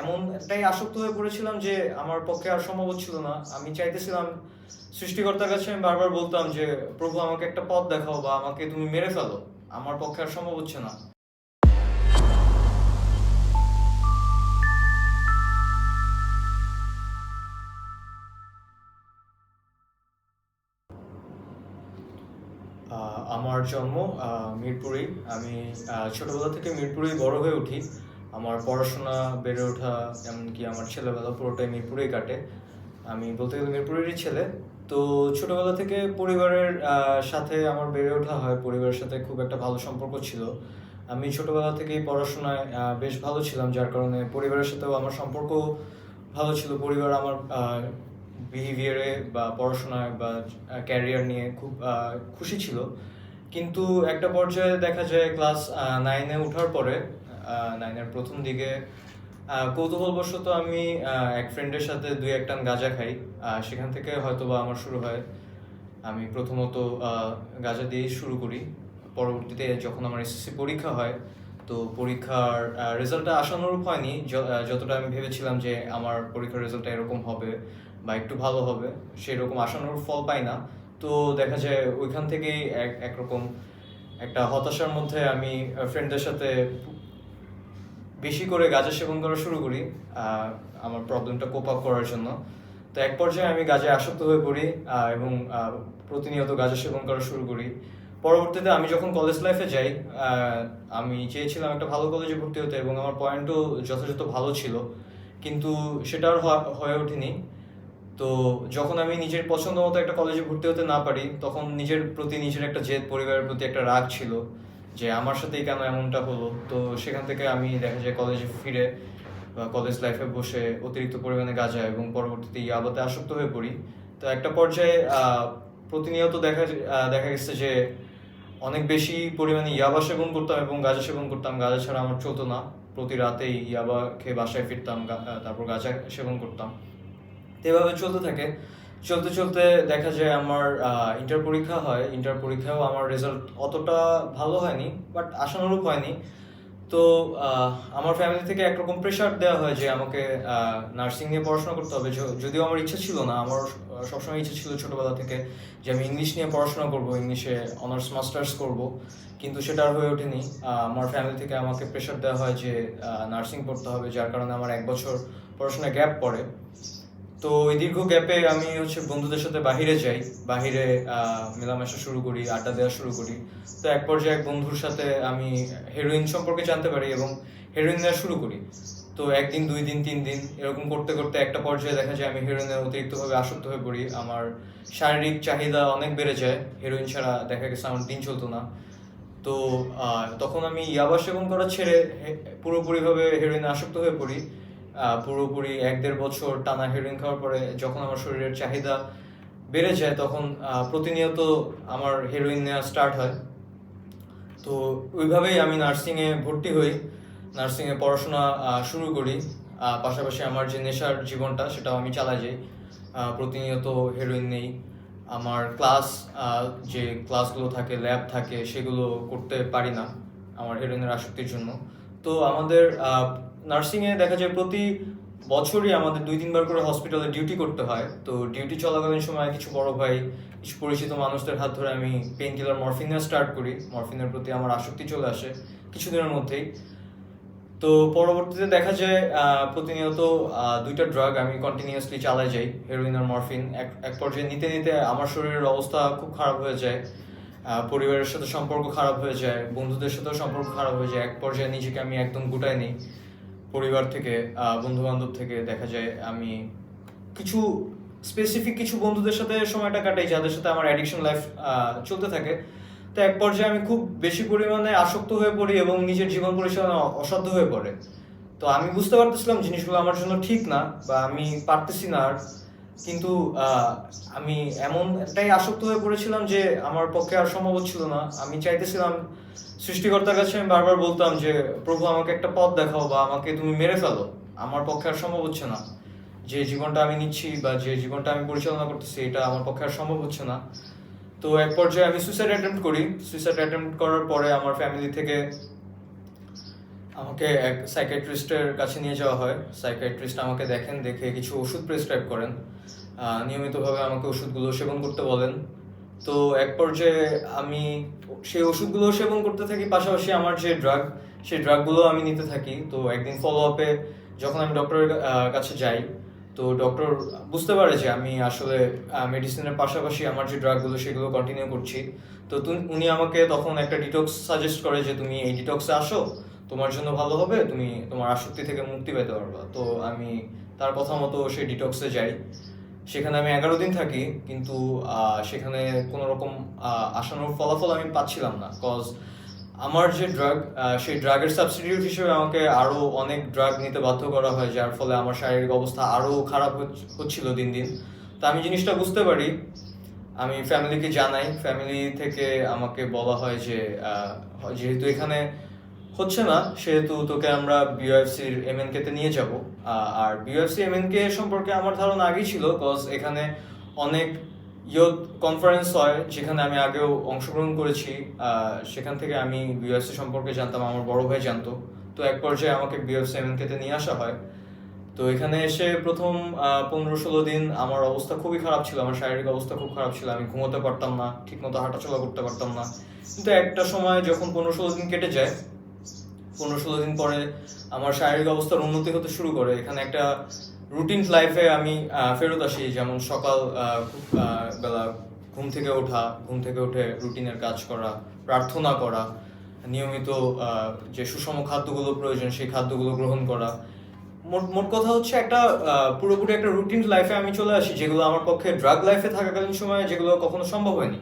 এমনটাই আসক্ত হয়ে পড়েছিলাম যে আমার পক্ষে আর সম্ভব ছিল না। আমি চাইতেছিলাম সৃষ্টিকর্তার কাছে আমি বারবার বলতাম যে, প্রভু, আমাকে একটা পথ দেখাও বা আমাকে তুমি মেরে ফেলো। আমার পক্ষে আর সম্ভব হচ্ছে না। আমার জন্ম মিরপুরেই। আমি ছোটবেলা থেকে মিরপুরেই বড় হয়ে উঠি। আমার পড়াশোনা বেড়ে ওঠা, এমনকি আমার ছেলেবেলা পুরোটাই মিরপুরেই কাটে। আমি বলতে গেলে মিরপুরেরই ছেলে। তো ছোটবেলা থেকে পরিবারের সাথে আমার বেড়ে ওঠা হয়, পরিবারের সাথে খুব একটা ভালো সম্পর্ক ছিল। আমি ছোটবেলা থেকেই পড়াশোনায় বেশ ভালো ছিলাম, যার কারণে পরিবারের সাথেও আমার সম্পর্ক ভালো ছিল। পরিবার আমার বিহেভিয়ারে বা পড়াশোনায় বা ক্যারিয়ার নিয়ে খুব খুশি ছিল। কিন্তু একটা পর্যায়ে দেখা যায় ক্লাস নাইনে ওঠার পরে নাইনের প্রথম দিকে। কৌতূহলবশত আমি এক ফ্রেন্ডের সাথে দুই এক টান গাঁজা খাই। সেখান থেকে হয়তো বা আমার শুরু হয়। আমি প্রথমত গাঁজা দিয়েই শুরু করি। পরবর্তীতে যখন আমার এসএসসি পরীক্ষা হয়, তো পরীক্ষার রেজাল্টটা আশানুরূপ হয়নি। যতটা আমি ভেবেছিলাম যে আমার পরীক্ষার রেজাল্টটা এরকম হবে বা একটু ভালো হবে, সেরকম আশানুরূপ ফল পাই না। তো দেখা যায় ওইখান থেকেই এক, একরকম একটা হতাশার মধ্যে আমি ফ্রেন্ডদের সাথে বেশি করে গাঁজা সেবন করা শুরু করি আমার প্রবলেমটা কোপ আপ করার জন্য। তো এক পর্যায়ে আমি গাঁজায় আসক্ত হয়ে পড়ি এবং প্রতিনিয়ত গাঁজা সেবন করা শুরু করি। পরবর্তীতে আমি যখন কলেজ লাইফে যাই আমি চেয়েছিলাম একটা ভালো কলেজে ভর্তি হতে এবং আমার পয়েন্টও যথাযথ ভালো ছিল, কিন্তু সেটা আর হয়ে ওঠেনি। তো যখন আমি নিজের পছন্দ মতো একটা কলেজে ভর্তি হতে না পারি, তখন নিজের প্রতি, নিজের একটা জেদ, পরিবারের প্রতি একটা রাগ ছিল। যে আমার সাথেই কেন এমনটা হলো? তো সেখান থেকে আমি দেখা যায় কলেজে ফিরে, বা কলেজ লাইফে বসে অতিরিক্ত পরিমাণে গাঁজা এবং পরবর্তীতে ইয়াবাতে আসক্ত হয়ে পড়ি। তো একটা পর্যায়ে প্রতিনিয়ত দেখা দেখা গেছে যে অনেক বেশি পরিমাণে ইয়াবা সেবন করতাম এবং গাঁজা সেবন করতাম। গাঁজা ছাড়া আমার চলতো না। প্রতি রাতেই ইয়াবা খেয়ে বাসায় ফিরতাম তারপর গাঁজা সেবন করতাম। এভাবে চলতে থাকে। চলতে চলতে দেখা যায় আমার ইন্টার পরীক্ষা হয়। ইন্টার পরীক্ষাও আমার রেজাল্ট অতটা ভালো হয়নি বাট আশানুরূপ হয়নি। তো আমার ফ্যামিলি থেকে একরকম প্রেশার দেওয়া হয় যে আমাকে নার্সিং নিয়ে পড়াশোনা করতে হবে। যদিও আমার ইচ্ছা ছিল না, আমার সবসময় ইচ্ছা ছিল ছোটবেলা থেকে যে আমি ইংলিশ নিয়ে পড়াশোনা করব ইংলিশে অনার্স মাস্টার্স করব, কিন্তু সেটা আর হয়ে ওঠেনি। আমার ফ্যামিলি থেকে আমাকে প্রেশার দেওয়া হয় যে নার্সিং পড়তে হবে, যার কারণে আমার এক বছর পড়াশোনায় গ্যাপ পড়ে। তো ওই দীর্ঘ গ্যাপে আমি হচ্ছে বন্ধুদের সাথে বাহিরে যাই। বাহিরে মেলামেশা শুরু করি, আড্ডা দেওয়া শুরু করি। তো এক পর্যায়ে এক বন্ধুর সাথে আমি হেরোইন সম্পর্কে জানতে পারি এবং হেরোইন নেওয়া শুরু করি। তো একদিন, দুই দিন, তিন দিন এরকম করতে করতে একটা পর্যায়ে দেখা যায় আমি হেরোইনের অতিরিক্তভাবে আসক্ত হয়ে পড়ি। আমার শারীরিক চাহিদা অনেক বেড়ে যায়। হেরোইন ছাড়া দেখা গেছে আমার দিন চলতো না। তো তখন আমি ইয়াবা সেবন করা ছেড়ে পুরোপুরিভাবে হেরোইনে আসক্ত হয়ে পড়ি। পুরোপুরি এক দেড় বছর টানা হেরোইন খাওয়ার পরে যখন আমার শরীরের চাহিদা বেড়ে যায় তখন প্রতিনিয়ত আমার হেরোইন নেওয়া স্টার্ট হয়। তো ওইভাবেই আমি নার্সিংয়ে ভর্তি হই নার্সিংয়ে পড়াশোনা শুরু করি। পাশাপাশি আমার যে নেশার জীবনটা সেটাও আমি চালাই যাই। প্রতিনিয়ত হেরোইন নেই। আমার ক্লাস যে ক্লাসগুলো থাকে ল্যাব থাকে, সেগুলো করতে পারি না আমার হেরোইনের আসক্তির জন্য। তো আমাদের নার্সিংয়ে দেখা যায় প্রতি বছরই আমাদের দুই তিনবার করে হসপিটালে ডিউটি করতে হয়। তো ডিউটি চলাকালীন সময় কিছু বড় ভাই, কিছু পরিচিত মানুষদের হাত ধরে আমি পেইন কিলার মরফিন স্টার্ট করি। মরফিনের প্রতি আমার আসক্তি চলে আসে কিছুদিনের মধ্যেই। তো পরবর্তীতে দেখা যায় প্রতিনিয়ত দুইটা ড্রাগ আমি কন্টিনিউয়াসলি চালাই যাই হেরোইন আর মরফিন এক এক পর্যায়ে নিতে নিতে আমার শরীরের অবস্থা খুব খারাপ হয়ে যায় পরিবারের সাথে সম্পর্ক খারাপ হয়ে যায়, বন্ধুদের সাথেও সম্পর্ক খারাপ হয়ে যায়। এক পর্যায়ে নিজেকে আমি একদম গুটাই নিই। পরিবার থেকে বন্ধু বান্ধব থেকে দেখা যায় আমি কিছু স্পেসিফিক কিছু বন্ধুদের সাথে সময়টা কাটাই, যাদের সাথে আমার অ্যাডিকশন লাইফ চলতে থাকে। তো এক পর্যায়ে আমি খুব বেশি পরিমাণে আসক্ত হয়ে পড়ি এবং নিজের জীবন পরিচালনা অসাধ্য হয়ে পড়ে। তো আমি বুঝতে পারতেছিলাম জিনিসগুলো আমার জন্য ঠিক না বা আমি পারতেছি না আর। কিন্তু আমি এমনটাই আসক্ত হয়ে পড়েছিলাম যে আমার পক্ষে আর সম্ভব ছিল না। আমি চাইতেছিলাম সৃষ্টিকর্তার কাছে আমি বারবার বলতাম যে, প্রভু, আমাকে একটা পথ দেখাও বা আমাকে তুমি মেরে ফেলো। আমার পক্ষে আর সম্ভব হচ্ছে না। যে জীবনটা আমি নিচ্ছি বা যে জীবনটা আমি পরিচালনা করতেছি, এটা আমার পক্ষে আর সম্ভব হচ্ছে না। তো এক পর্যায়ে আমি সুইসাইড অ্যাটেম্প্ট করি। সুইসাইড অ্যাটেম্প করার পরে আমার ফ্যামিলি থেকে আমাকে এক সাইকাইট্রিস্টের কাছে নিয়ে যাওয়া হয়। সাইকাইট্রিস্ট আমাকে দেখেন, দেখে কিছু ওষুধ প্রেসক্রাইব করেন। নিয়মিতভাবে আমাকে ওষুধগুলো সেবন করতে বলেন। তো এক পর্যায়ে আমি সেই ওষুধগুলো সেবন করতে থাকি, পাশাপাশি আমার যে ড্রাগ সেই ড্রাগগুলো আমি নিতে থাকি। তো একদিন ফলো আপে যখন আমি ডক্টরের কাছে যাই, তো ডক্টর বুঝতে পারে যে আমি আসলে মেডিসিনের পাশাপাশি আমার যে ড্রাগগুলো সেগুলো কন্টিনিউ করছি। তো উনি আমাকে তখন একটা ডিটক্স সাজেস্ট করে যে, তুমি এই ডিটক্সে আসো, তোমার জন্য ভালো হবে, তুমি তোমার আসক্তি থেকে মুক্তি পেতে পারবা। তো আমি তার কথা মতো সেই ডিটক্সে যাই। সেখানে আমি এগারো দিন থাকি, কিন্তু সেখানে কোনো রকম আশানুরূপ ফলাফল আমি পাচ্ছিলাম না। কজ আমার যে ড্রাগ সেই ড্রাগের সাবস্টিটিউট হিসেবে আমাকে আরও অনেক ড্রাগ নিতে বাধ্য করা হয়, যার ফলে আমার শারীরিক অবস্থা আরও খারাপ হচ্ছ- হচ্ছিল দিন দিন। তা আমি জিনিসটা বুঝতে পারি। আমি ফ্যামিলিকে জানাই। ফ্যামিলি থেকে আমাকে বলা হয় যে যেহেতু এখানে হচ্ছে না, সেহেতু তোকে আমরা বিওএফসির এমএনকে তে নিয়ে যাব। আর বিওএফসি এমএনকে সম্পর্কে আমার ধারণা আগেই ছিল কজ এখানে অনেক ইয়ুথ কনফারেন্স হয়, যেখানে আমি আগেও অংশগ্রহণ করেছি। সেখান থেকে আমি বিওএফসি সম্পর্কে জানতাম, আমার বড় ভাই জানতো। তো এক পর্যায়ে আমাকে বিওএফসি এমএনকে তে নিয়ে আসা হয়। তো এখানে এসে প্রথম পনেরো ষোলো দিন আমার অবস্থা খুবই খারাপ ছিল, আমার শারীরিক অবস্থা খুব খারাপ ছিল, আমি ঘুমোতে পারতাম না, ঠিকমতো হাঁটাচলা করতে পারতাম না। কিন্তু একটা সময় যখন পনেরো ষোলো দিন কেটে যায় পনেরো ষোলো দিন পরে আমার শারীরিক অবস্থার উন্নতি হতে শুরু করে। এখানে একটা রুটিন লাইফে আমি ফেরত আসি, যেমন সকাল বেলা ঘুম থেকে ওঠা, ঘুম থেকে উঠে রুটিনের কাজ করা, প্রার্থনা করা, নিয়মিত যে সুষম খাদ্যগুলো প্রয়োজন সেই খাদ্যগুলো গ্রহণ করা। মোট মোট কথা হচ্ছে একটা পুরোপুরি একটা রুটিন লাইফে আমি চলে আসি, যেগুলো আমার পক্ষে ড্রাগ লাইফে থাকাকালীন সময়ে যেগুলো কখনো সম্ভব হয়নি।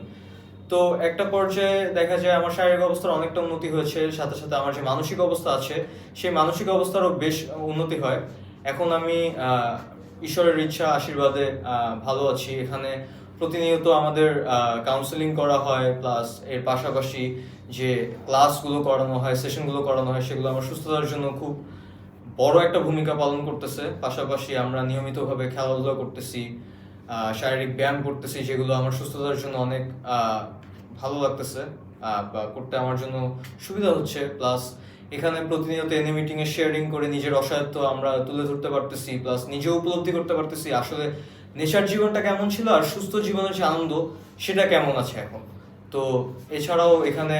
তো একটা পর্যায়ে দেখা যায় আমার শারীরিক অবস্থার অনেকটা উন্নতি হয়েছে, সাথে সাথে আমার যে মানসিক অবস্থা আছে, সেই মানসিক অবস্থারও বেশ উন্নতি হয়। এখন আমি ঈশ্বরের ইচ্ছা, আশীর্বাদে ভালো আছি। এখানে প্রতিনিয়ত আমাদের কাউন্সেলিং করা হয় প্লাস এর পাশাপাশি যে ক্লাসগুলো করানো হয় সেশনগুলো করানো হয়, সেগুলো আমার সুস্থতার জন্য খুব বড় একটা ভূমিকা পালন করতেছে। পাশাপাশি আমরা নিয়মিতভাবে খেলাধুলা করতেছি। শারীরিক ব্যায়াম করতেছি যেগুলো আমার সুস্থতার জন্য অনেক ভালো লাগতেছে বা করতে আমার জন্য সুবিধা হচ্ছে। প্লাস এখানে প্রতিনিয়ত এনে মিটিং এ শেয়ারিং করে নিজের অসায়ত্ব আমরা তুলে ধরতে পারতেছি প্লাস নিজেও উপলব্ধি করতে পারতেছি আসলে নেশার জীবনটা কেমন ছিল আর সুস্থ জীবনের যে আনন্দ, সেটা কেমন আছে এখন। তো, এছাড়াও এখানে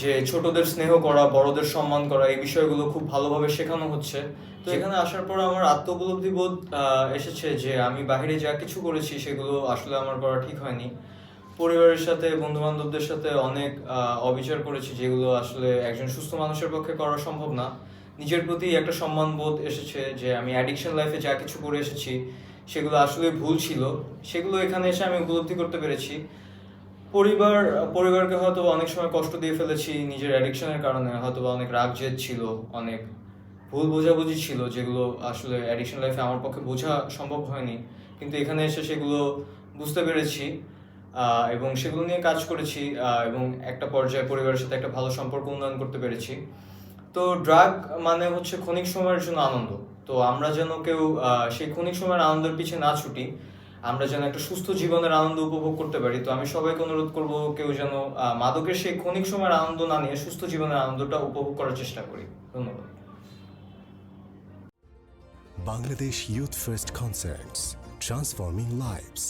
যে ছোটদের স্নেহ করা বড়দের সম্মান করা এই বিষয়গুলো খুব ভালোভাবে শেখানো হচ্ছে। তো এখানে আসার পর আমার আত্ম উপলব্ধি বোধ এসেছে যে আমি বাইরে যা কিছু করেছি সেগুলো আসলে আমার করা ঠিক হয়নি। পরিবারের সাথে বন্ধু বান্ধবদের সাথে অনেক অবিচার করেছি যেগুলো আসলে একজন সুস্থ মানুষের পক্ষে করা সম্ভব না। নিজের প্রতি একটা সম্মান বোধ এসেছে যে আমি অ্যাডিকশন লাইফে যা কিছু করে এসেছি সেগুলো আসলে ভুল ছিল। সেগুলো এখানে এসে আমি উপলব্ধি করতে পেরেছি। পরিবার, পরিবারকে হয়তো অনেক সময় কষ্ট দিয়ে ফেলেছি, নিজের অ্যাডিকশনের কারণে হয়তো অনেক রাগ জেদ ছিল, অনেক ভুল বোঝাবুঝি ছিল যেগুলো আসলে অ্যাডিকশন লাইফে আমার পক্ষে বোঝা সম্ভব হয়নি। কিন্তু এখানে এসে সেগুলো বুঝতে পেরেছি এবং সেগুলো নিয়ে কাজ করেছি এবং একটা পর্যায়ে পরিবারের সাথে একটা ভালো সম্পর্ক উন্নয়ন করতে পেরেছি। তো ড্রাগ মানে হচ্ছে ক্ষণিক সময়ের জন্য আনন্দ। তো আমরা যেন কেউ সেই ক্ষণিক সময়ের আনন্দের পিছে না ছুটি আমরা যেন একটা সুস্থ জীবনের আনন্দ উপভোগ করতে পারি। তো আমি সবাইকে অনুরোধ করব কেউ যেন মাদকের সেই ক্ষণিক সময়ের আনন্দ না নিয়ে সুস্থ জীবনের আনন্দটা উপভোগ করার চেষ্টা করি। ধন্যবাদ। Bangladesh youth First concerts transforming lives.